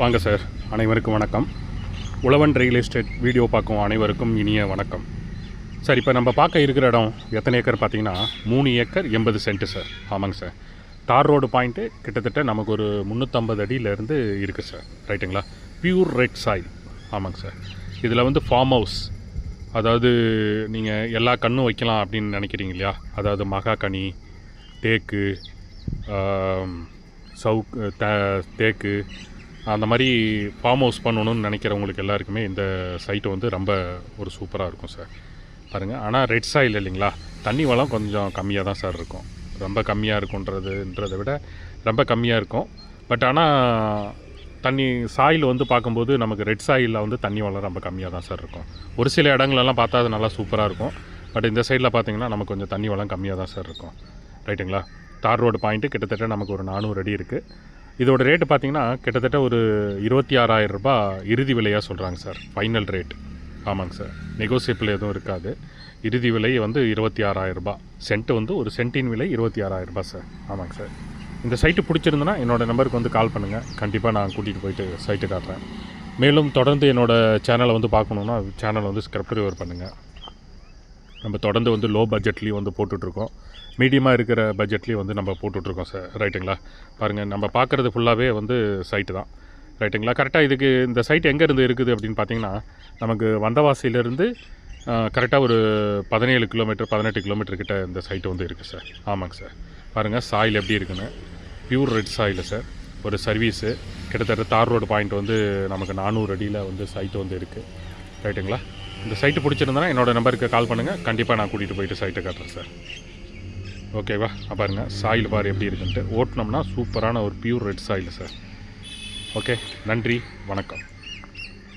வாங்க சார். அனைவருக்கும் வணக்கம். உழவன் ரியல் எஸ்டேட் வீடியோ பார்க்கும் அனைவருக்கும் இனிய வணக்கம். சார் இப்போ நம்ம பார்க்க இருக்கிற இடம் எத்தனை ஏக்கர் பார்த்தீங்கன்னா மூணு ஏக்கர் எண்பது சென்ட்டு சார். ஆமாங்க சார். தார் ரோடு பாயிண்ட்டு கிட்டத்தட்ட நமக்கு ஒரு முந்நூற்றம்பது அடியிலேருந்து இருக்குது சார். ரைட்டுங்களா பியூர் ரெட் சாயில் ஆமாங்க சார். இதில் வந்து ஃபார்ம் ஹவுஸ் அதாவது நீங்கள் எல்லா கண்ணும் வைக்கலாம் அப்படின்னு நினைக்கிறீங்க இல்லையா? அதாவது மகாகனி தேக்கு சவுக்கு சவுக் தேக்கு அந்த மாதிரி ஃபார்ம் ஹவுஸ் பண்ணணும்னு நினைக்கிறவங்களுக்கு எல்லாருக்குமே இந்த சைட்டு வந்து ரொம்ப ஒரு சூப்பராக இருக்கும் சார் பாருங்கள் ஆனால் ரெட் சாயில் இல்லைங்களா? தண்ணி வளம் கொஞ்சம் கம்மியாக தான் சார் இருக்கும். ரொம்ப கம்மியாக இருக்குன்றதுன்றதை விட ரொம்ப கம்மியாக இருக்கும். பட் ஆனால் தண்ணி சாயில் வந்து பார்க்கும்போது நமக்கு ரெட் சாயிலில் வந்து தண்ணி வளம் ரொம்ப கம்மியாக தான் சார் இருக்கும். ஒரு சில இடங்களெல்லாம் பார்த்தா அது நல்லா சூப்பராக இருக்கும். பட் இந்த சைடில் பார்த்தீங்கன்னா நமக்கு கொஞ்சம் தண்ணி வளம் கம்மியாக தான் சார் இருக்கும். ரைட்டுங்களா தார் ரோடு பாயிண்ட்டு கிட்டத்தட்ட நமக்கு ஒரு நானூறு அடி இருக்குது இதோட ரேட்டு பார்த்தீங்கன்னா கிட்டத்தட்ட ஒரு இருபத்தி ஆறாயிரம் ரூபாய் இறுதி விலையாக சொல்கிறாங்க சார். ஃபைனல் ரேட் ஆமாங்க சார். நெகோசியபிள் எதுவும் இருக்காது. இறுதி விலை வந்து இருபத்தி ஆறாயிரம் ரூபாய் சென்ட் வந்து ஒரு சென்ட்டின் விலை இருபத்தி ஆறாயிரம் ரூபாய் சார். ஆமாங்க சார். இந்த சைட்டு பிடிச்சிருந்தனா என்னோடய நம்பருக்கு வந்து கால் பண்ணுங்கள் கண்டிப்பாக நான் கூட்டிகிட்டு போயிட்டு சைட்டு காட்டுறேன். மேலும் தொடர்ந்து என்னோடய சேனலை வந்து பார்க்கணுன்னா சேனலை வந்து சப்ஸ்கிரைபர் பண்ணுங்கள் நம்ம தொடர்ந்து வந்து லோ பட்ஜெட்லேயும் வந்து போட்டுட்ருக்கோம். மீடியமாக இருக்கிற பட்ஜெட்லேயும் வந்து நம்ம போட்டுட்ருக்கோம் சார் ரைட்டுங்களா பாருங்கள் நம்ம பார்க்குறது ஃபுல்லாகவே வந்து சைட்டு தான். ரைட்டுங்களா கரெக்டாக இதுக்கு இந்த சைட் எங்கேருந்து இருக்குது அப்படின்னு பார்த்தீங்கன்னா நமக்கு வந்தவாசியிலேருந்து கரெக்டாக ஒரு பதினேழு கிலோமீட்டர் பதினெட்டு கிலோமீட்டர் கிட்ட இந்த சைட்டு வந்து இருக்குது சார் ஆமாங்க சார் பாருங்கள் சாயில் எப்படி இருக்குன்னு. பியூர் ரெட் சாயில் சார் ஒரு சர்வீஸு கிட்டத்தட்ட தார் ரோடு பாயிண்ட் வந்து நமக்கு நானூறு அடியில் வந்து சைட்டு வந்து இருக்குது ரைட்டுங்களா இந்த சைட்டு பிடிச்சிருந்தனா என்னோடய நம்பருக்கு கால் பண்ணுங்கள் கண்டிப்பாக நான் கூட்டிகிட்டு போயிட்டு சைட்டை காட்டுறேன் சார் ஓகேவா பாருங்கள் சாயில் பார் எப்படி இருக்குன்ட்டு. ஓட்டினோம்னா சூப்பரான ஒரு pure red soil sir okay நன்றி. வணக்கம்.